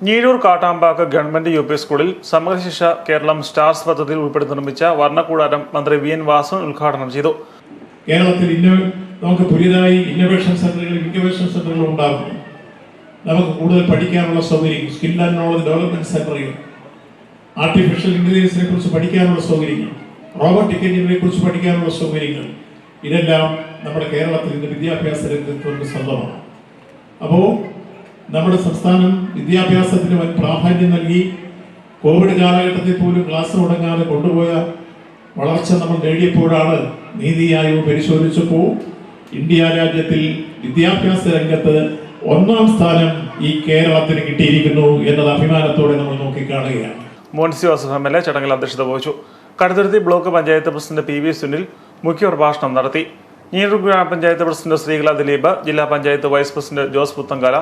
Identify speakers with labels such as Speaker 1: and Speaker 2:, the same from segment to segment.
Speaker 1: Njeezhoor Kattampack government U P സ്കൂളിൽ Samagra Shiksha Keralam stars പദ്ധതിയിൽ ഉൾപ്പെടുത്തി നിർമ്മിച്ച വർണക്കൂടാരം മന്ത്രി വി എൻ വാസു ഉദ്ഘാടനം ചെയ്തു.
Speaker 2: കേരളത്തിൽ നമുക്ക് പുതിയതായി ഇന്നോവേഷൻ സെന്ററുകളും ഇൻക്യുബേഷൻ സെന്ററുകളും ഉണ്ടാകുന്നു നമുക്ക് കൂടുതൽ പഠിക്കാനുള്ള സൗകര്യം സ്കിൽ ആൻഡ് നോളജ് ഡെവലപ്മെന്റ് സെന്ററുകൾ ആർട്ടിഫിഷ്യൽ ഇന്റലിജൻസിനെ കുറിച്ച് പഠിക്കാനുള്ള സൗകര്യങ്ങൾ റോബോട്ടിക് എഞ്ചിനീയറിനെ കുറിച്ച് പഠിക്കാനുള്ള സൗകര്യങ്ങൾ ഇതെല്ലാം നമ്മുടെ കേരളത്തിൽ ഇന്ന് വിദ്യാഭ്യാസ രംഗത്ത് സ്വന്തമാണ് അപ്പോൾ നമ്മുടെ സംസ്ഥാനം വിദ്യാഭ്യാസത്തിന് വൻ പ്രാധാന്യം നൽകി. കോവിഡ് കാലഘട്ടത്തിൽ പോലും ക്ലാസ് മുടങ്ങാതെ കൊണ്ടുപോയ വളർച്ച നമ്മൾ നേടിയപ്പോഴാണ് നീതി ആയോഗ് പരിശോധിച്ചപ്പോൾ ഇന്ത്യ രാജ്യത്തിൽ വിദ്യാഭ്യാസ രംഗത്ത് ഒന്നാം സ്ഥാനം ഈ കേരളത്തിന് കിട്ടിയിരിക്കുന്നു എന്നത് അഭിമാനത്തോടെ നമ്മൾ നോക്കിക്കാണുകയാണ്.
Speaker 1: Monce Joseph M L A ചടങ്ങിൽ അധ്യക്ഷത വഹിച്ചു. Kaduthuruthy block panchayat president P V Sunil മുഖ്യപ്രഭാഷണം നടത്തി. നീരൂർ ഗ്രാമപഞ്ചായത്ത് പ്രസിഡന്റ് ശ്രീകല ദിലീപ് ജില്ലാ panchayat vice president Jose Puthenkala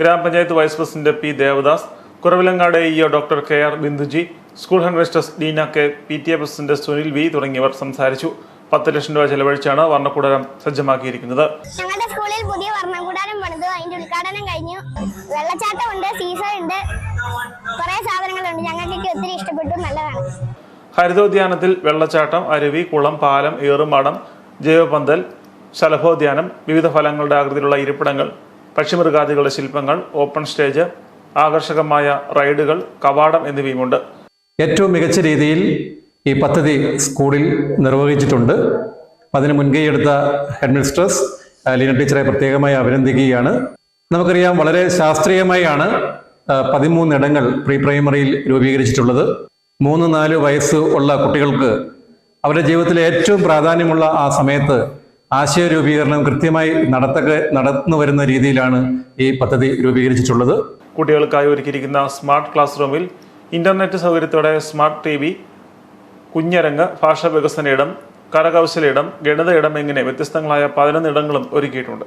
Speaker 1: grama panchayat vice president P Devadas Kuravilangad E O doctor K R Binduji school headmistress Deena K P T A president Sunil V തുടങ്ങിയവർ സംസാരിച്ചു. പത്ത് ലക്ഷം രൂപ ചെലവഴിച്ചാണ് വർണക്കൂടാരം സജ്ജമാക്കിയിരിക്കുന്നത്.
Speaker 3: ഞങ്ങളുടെ സ്കൂളിൽ പുതിയ വർണകൂടാരം പണിതു. അതിന്റെ ഉദ്ഘാടനം കഴിഞ്ഞു. വെള്ളച്ചാട്ടം ഉണ്ട് സീസൺ ഉണ്ട് കുറെ സാധനങ്ങളുണ്ട്. ഞങ്ങൾക്കൊക്കെ ഒത്തിരി ഇഷ്ടപ്പെട്ടു. നല്ലതാണ്.
Speaker 1: ഹരിതോദ്യാനത്തിൽ വെള്ളച്ചാട്ടം അരുവി കുളം പാലം ഏറുമാടം ജൈവപന്തൽ ശലഭോദ്യാനം വിവിധ ഫലങ്ങളുടെ ആകൃതിയിലുള്ള ഇരിപ്പിടങ്ങൾ പക്ഷിമൃഗാദികളുടെ ശില്പങ്ങൾ ഓപ്പൺ സ്റ്റേജ് ആകർഷകമായ റൈഡുകൾ കവാടം എന്നിവയുമുണ്ട്.
Speaker 4: ഏറ്റവും മികച്ച രീതിയിൽ ഈ പദ്ധതി സ്കൂളിൽ നിർവഹിച്ചിട്ടുണ്ട്. അതിന് മുൻകൈയെടുത്ത ഹെഡ് മിസ്ട്രസ് ലീന ടീച്ചറെ പ്രത്യേകമായി അഭിനന്ദിക്കുകയാണ്. നമുക്കറിയാം വളരെ ശാസ്ത്രീയമായാണ് പതിമൂന്നിടങ്ങൾ പ്രീ പ്രൈമറിയിൽ രൂപീകരിച്ചിട്ടുള്ളത്. മൂന്ന് നാല് വയസ്സ് ഉള്ള കുട്ടികൾക്ക് അവരുടെ ജീവിതത്തിലെ ഏറ്റവും പ്രാധാന്യമുള്ള ആ സമയത്ത് ആശയ രൂപീകരണം കൃത്യമായി നടത്തക നടന്നു വരുന്ന രീതിയിലാണ് ഈ പദ്ധതി രൂപീകരിച്ചിട്ടുള്ളത്.
Speaker 1: കുട്ടികൾക്കായി ഒരുക്കിയിരിക്കുന്ന സ്മാർട്ട് ക്ലാസ് റൂമിൽ ഇന്റർനെറ്റ് സൗകര്യത്തോടെ സ്മാർട്ട് ടി വി കുഞ്ഞരങ്ങ് ഭാഷാ വികസന ഇടം കരകൗശല ഇടം ഗണിത ഇടം എന്നിങ്ങനെ വ്യത്യസ്തങ്ങളായ പതിനൊന്ന് ഇടങ്ങളും ഒരുക്കിയിട്ടുണ്ട്.